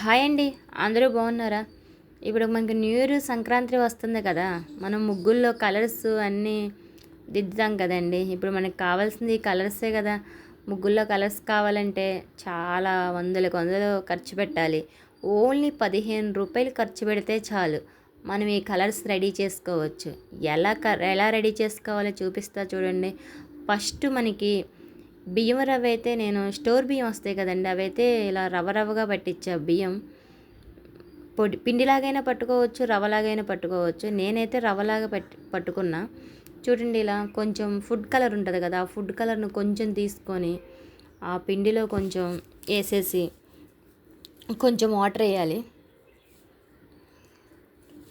Hi అండి. అందరూ బాగున్నారా? ఇప్పుడు మనకి న్యూ ఇయర్ సంక్రాంతి వస్తుంది కదా. మనం ముగ్గుల్లో కలర్స్ అన్నీ దిద్దుతాం కదండి. ఇప్పుడు మనకి కావాల్సింది కలర్సే కదా. ముగ్గుల్లో కలర్స్ కావాలంటే చాలా వందలకు వందలు ఖర్చు పెట్టాలి. ఓన్లీ పదిహేను రూపాయలు ఖర్చు పెడితే చాలు. మనం ఈ కలర్స్ రెడీ చేసుకోవచ్చు. ఎలా క ఎలా రెడీ చేసుకోవాలో చూపిస్తా చూడండి. ఫస్ట్ మనకి బియ్యం రవ్వ అయితే నేను స్టోర్ బియ్యం వస్తాయి కదండి అవైతే ఇలా రవ్వ రవ్వగా పట్టించా బియ్యం. పొడి పిండిలాగైనా పట్టుకోవచ్చు రవ్వలాగైనా పట్టుకోవచ్చు. నేనైతే రవ్వలాగా పట్టి పట్టుకున్నా. చూడండి ఇలా కొంచెం ఫుడ్ కలర్ ఉంటుంది కదా ఆ ఫుడ్ కలర్ను కొంచెం తీసుకొని ఆ పిండిలో కొంచెం వేసేసి కొంచెం వాటర్ వేయాలి.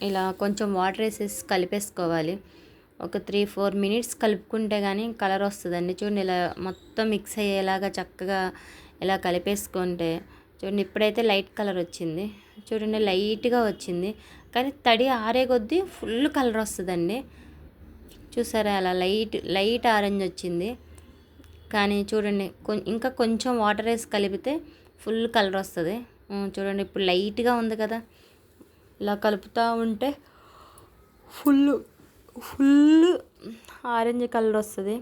ఇలా కొంచెం వాటర్ వేసేసి కలిపేసుకోవాలి. ఒక త్రీ ఫోర్ మినిట్స్ కలుపుకుంటే కానీ కలర్ వస్తుందండి. చూడండి ఇలా మొత్తం మిక్స్ అయ్యేలాగా చక్కగా ఇలా కలిపేసుకుంటే చూడండి ఇప్పుడైతే లైట్ కలర్ వచ్చింది. చూడండి లైట్గా వచ్చింది. కానీ తడి ఆరే కొద్దీ ఫుల్ కలర్ వస్తుందండి. చూసారా అలా లైట్ లైట్ ఆరెంజ్ వచ్చింది. కానీ చూడండి కొం ఇంకా కొంచెం వాటర్ వేసి కలిపితే ఫుల్ కలర్ వస్తుంది. చూడండి ఇప్పుడు లైట్గా ఉంది కదా. ఇలా కలుపుతూ ఉంటే ఫుల్ ఫుల్ ఆరెంజ్ కలర్ వస్తుంది.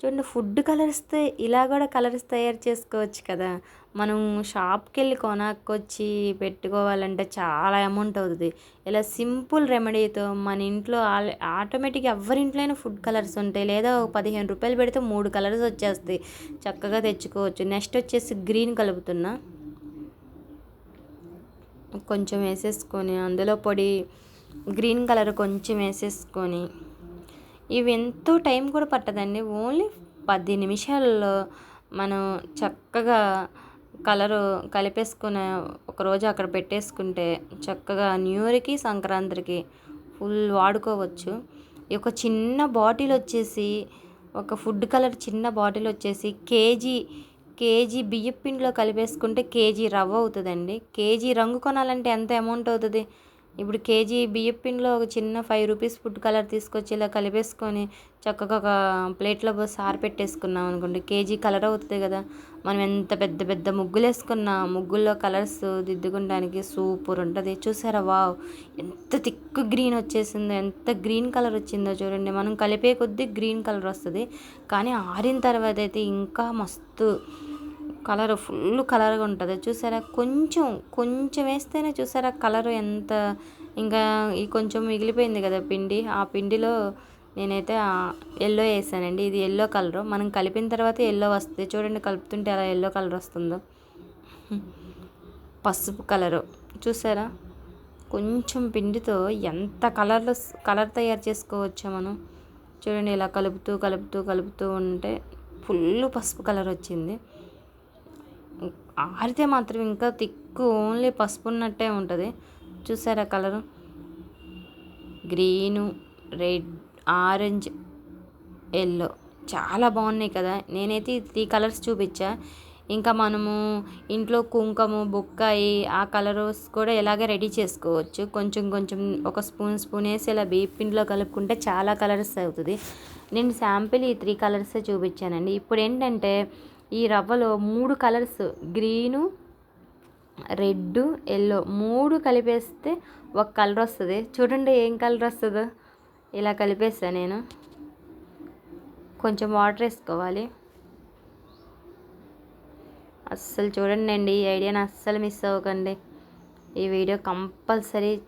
చూడండి ఫుడ్ కలర్స్తే ఇలా కూడా కలర్స్ తయారు చేసుకోవచ్చు కదా. మనం షాప్కి వెళ్ళి కొనక్కొచ్చి పెట్టుకోవాలంటే చాలా అమౌంట్ అవుతుంది. ఇలా సింపుల్ రెమెడీతో మన ఇంట్లో ఆటోమేటిక్గా ఎవరింట్లో అయినా ఫుడ్ కలర్స్ ఉంటాయి. లేదా ఒక పదిహేను రూపాయలు పెడితే మూడు కలర్స్ వచ్చేస్తాయి. చక్కగా తెచ్చుకోవచ్చు. నెక్స్ట్ వచ్చేసి గ్రీన్ కలుపుతున్నా. కొంచెం వేసేసుకొని అందులో పొడి గ్రీన్ కలర్ కొంచెం వేసేసుకొని ఇవి ఎంతో టైం కూడా పట్టదండి. ఓన్లీ పది నిమిషాల్లో మనం చక్కగా కలరు కలిపేసుకుని ఒకరోజు అక్కడ పెట్టేసుకుంటే చక్కగా న్యూ ఇయర్కి సంక్రాంతికి ఫుల్ వాడుకోవచ్చు. ఈ ఒక చిన్న బాటిల్ వచ్చేసి ఒక ఫుడ్ కలర్ చిన్న బాటిల్ వచ్చేసి కేజీ కేజీ బియ్యం పిండిలో కలిపేసుకుంటే కేజీ రవ్వ అవుతుందండి. కేజీ రంగు కొనాలంటే ఎంత అమౌంట్ అవుతుంది? ఇప్పుడు కేజీ బియ్యం పిండిలో ఒక చిన్న ఫైవ్ రూపీస్ ఫుడ్ కలర్ తీసుకొచ్చి ఇలా కలిపేసుకొని చక్కగా ఒక ప్లేట్లో పోసి పెట్టేసుకున్నాం అనుకోండి. కేజీ కలర్ అవుతుంది కదా. మనం ఎంత పెద్ద పెద్ద ముగ్గులు వేసుకున్నా ముగ్గుల్లో కలర్స్ దిద్దుకోవడానికి సూపర్ ఉంటుంది. చూసారా? వావ్! ఎంత థిక్ గ్రీన్ వచ్చేసిందో ఎంత గ్రీన్ కలర్ వచ్చిందో చూడండి. మనం కలిపే కొద్దీ గ్రీన్ కలర్ వస్తుంది. కానీ ఆరిన తర్వాత అయితే ఇంకా మస్తు కలర్ ఫుల్ కలర్గా ఉంటుంది. చూసారా? కొంచెం కొంచెం వేస్తేనే చూసారా కలర్ ఎంత ఇంకా ఈ కొంచెం మిగిలిపోయింది కదా పిండి. ఆ పిండిలో నేనైతే ఎల్లో వేసానండి. ఇది ఎల్లో కలరు. మనం కలిపిన తర్వాత ఎల్లో వస్తుంది. చూడండి కలుపుతుంటే అలా ఎల్లో కలర్ వస్తుందో. పసుపు కలరు. చూసారా? కొంచెం పిండితో ఎంత కలర్లో కలర్ తయారు చేసుకోవచ్చో మనం? చూడండి ఇలా కలుపుతూ కలుపుతూ కలుపుతూ ఉంటే ఫుల్ పసుపు కలర్ వచ్చింది. ఆరితే మాత్రం ఇంకా తిక్కు ఓన్లీ పసుపు ఉన్నట్టే ఉంటుంది. చూసారా colour? Green red orange yellow. చాలా బాగున్నాయి కదా. నేనైతే త్రీ కలర్స్ చూపించా. ఇంకా మనము ఇంట్లో కుంకుమ బొక్కాయి ఆ కలర్స్ కూడా ఇలాగే రెడీ చేసుకోవచ్చు. కొంచెం కొంచెం ఒక స్పూన్ స్పూన్ వేసి ఇలా బియ్య పిండిలో కలుపుకుంటే చాలా కలర్స్ అవుతుంది. నేను శాంపిల్ ఈ త్రీ కలర్సే చూపించానండి. ఇప్పుడు ఏంటంటే ఈ రవ్వలో మూడు కలర్స్ గ్రీను రెడ్ ఎల్లో మూడు కలిపేస్తే ఒక కలర్ వస్తుంది. చూడండి ఏం కలర్ వస్తుందో. ఇలా కలిపేస్తా నేను. కొంచెం వాటర్ వేసుకోవాలి. అస్సలు చూడండి అండి ఈ ఐడియాని అస్సలు మిస్ అవ్వకండి. ఈ వీడియో కంపల్సరీ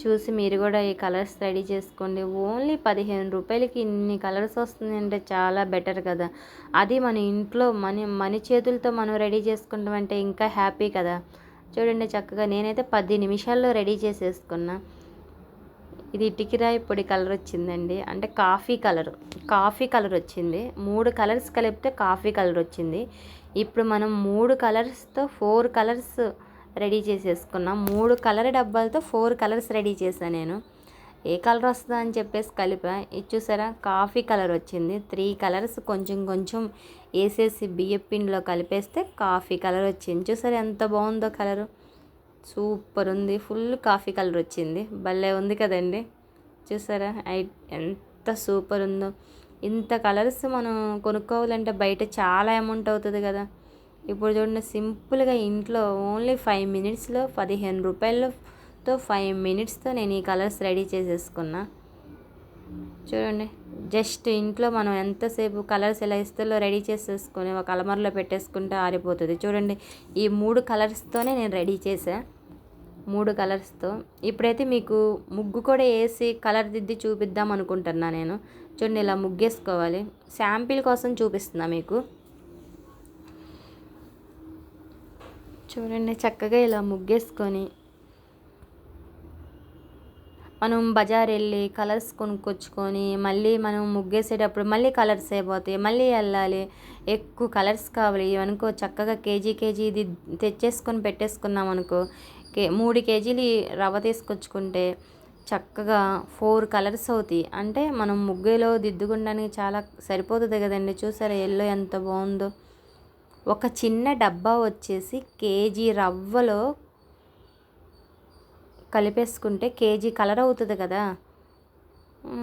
చూసి మీరు కూడా ఈ కలర్స్ రెడీ చేసుకోండి. ఓన్లీ పదిహేను రూపాయలకి ఇన్ని కలర్స్ వస్తుంది అంటే చాలా బెటర్ కదా. అది మన ఇంట్లో మన మన చేతులతో మనం రెడీ చేసుకుంటాం అంటే ఇంకా హ్యాపీ కదా. చూడండి చక్కగా నేనైతే పది నిమిషాల్లో రెడీ చేసేసుకున్నా. ఇది ఇటుకిరాయి పొడి కలర్ వచ్చిందండి. అంటే కాఫీ కలర్ కాఫీ కలర్ వచ్చింది. మూడు కలర్స్ కలిపితే కాఫీ కలర్ వచ్చింది. ఇప్పుడు మనం మూడు కలర్స్తో ఫోర్ కలర్స్ రెడీ చేసేసుకున్నాం. మూడు కలర్ డబ్బాలతో ఫోర్ కలర్స్ రెడీ చేశాను నేను. ఏ కలర్ వస్తుందా అని చెప్పేసి కలిపా. ఇది చూసారా? కాఫీ కలర్ వచ్చింది. త్రీ కలర్స్ కొంచెం కొంచెం వేసేసి బియ్యం పిండిలో కలిపేస్తే కాఫీ కలర్ వచ్చింది. చూసారా ఎంత బాగుందో కలరు. సూపర్ ఉంది. ఫుల్ కాఫీ కలర్ వచ్చింది. భలే ఉంది కదండి. చూసారా? ఐ ఎంత సూపర్ ఉందో. ఇంత కలర్స్ మనం కొనుక్కోవాలంటే బయట చాలా అమౌంట్ అవుతుంది కదా. ఇప్పుడు చూడండి సింపుల్గా ఇంట్లో ఓన్లీ ఫైవ్ మినిట్స్లో పదిహేను రూపాయలతో ఫైవ్ మినిట్స్తో నేను ఈ కలర్స్ రెడీ చేసేసుకున్నా. చూడండి జస్ట్ ఇంట్లో మనం ఎంతసేపు కలర్స్ ఎలా ఇస్తలో రెడీ చేసేసుకొని ఒక అలమరలో పెట్టేసుకుంటే ఆరిపోతుంది. చూడండి ఈ మూడు కలర్స్తోనే నేను రెడీ చేసా మూడు కలర్స్తో. ఇప్పుడైతే మీకు ముగ్గు కూడా వేసి కలర్ దిద్ది చూపిద్దాం అనుకుంటున్నా నేను. చూడండి ఇలా ముగ్గేసుకోవాలి. శాంపిల్ కోసం చూపిస్తున్నా మీకు. చూడండి చక్కగా ఇలా ముగ్గేసుకొని మనం బజార్ వెళ్ళి కలర్స్ కొనుక్కొచ్చుకొని మళ్ళీ మనం ముగ్గేసేటప్పుడు మళ్ళీ కలర్స్ అయిపోతాయి మళ్ళీ వెళ్ళాలి. ఎక్కువ కలర్స్ కావాలి. అనుకో చక్కగా కేజీ కేజీ ఇది తెచ్చేసుకొని పెట్టేసుకున్నాం అనుకో కే మూడు కేజీలు రవ్వ తీసుకొచ్చుకుంటే చక్కగా ఫోర్ కలర్స్ అవుతాయి. అంటే మనం ముగ్గులో దిద్దుకుండానికి చాలా సరిపోతుంది కదండి. చూసారా ఎల్లో ఎంత బాగుందో. ఒక చిన్న డబ్బా వచ్చేసి కేజీ రవ్వలో కలిపేసుకుంటే కేజీ కలర్ అవుతుంది కదా.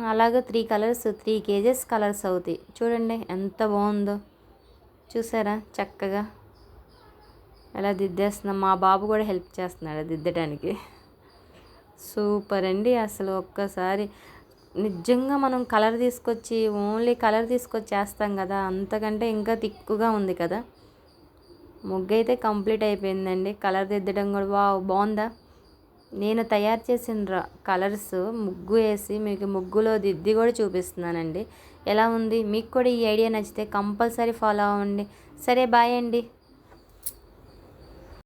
అలాగే three colours three KGs colours అవుతాయి. చూడండి ఎంత బాగుందో. చూసారా? చక్కగా ఎలా దిద్దేస్తున్నాం మా బాబు కూడా హెల్ప్ చేస్తున్నాడు దిద్దడానికి సూపర్ అండి అసలు ఒక్కసారి. నిజంగా మనం కలర్ తీసుకొచ్చి ఓన్లీ కలర్ తీసుకొచ్చేస్తాం కదా. అంతకంటే ఇంకా తిక్కుగా ఉంది కదా. ముగ్గు అయితే కంప్లీట్ అయిపోయిందండి. కలర్ దిద్దడం కూడా వావ్ బాగుందా? నేను తయారు చేసిన కలర్స్ ముగ్గు వేసి మీకు ముగ్గులో దిద్ది కూడా చూపిస్తున్నానండి. ఎలా ఉంది? మీకు కూడా ఈ ఐడియా నచ్చితే కంపల్సరీ ఫాలో అవ్వండి. సరే బాయ్ అండి.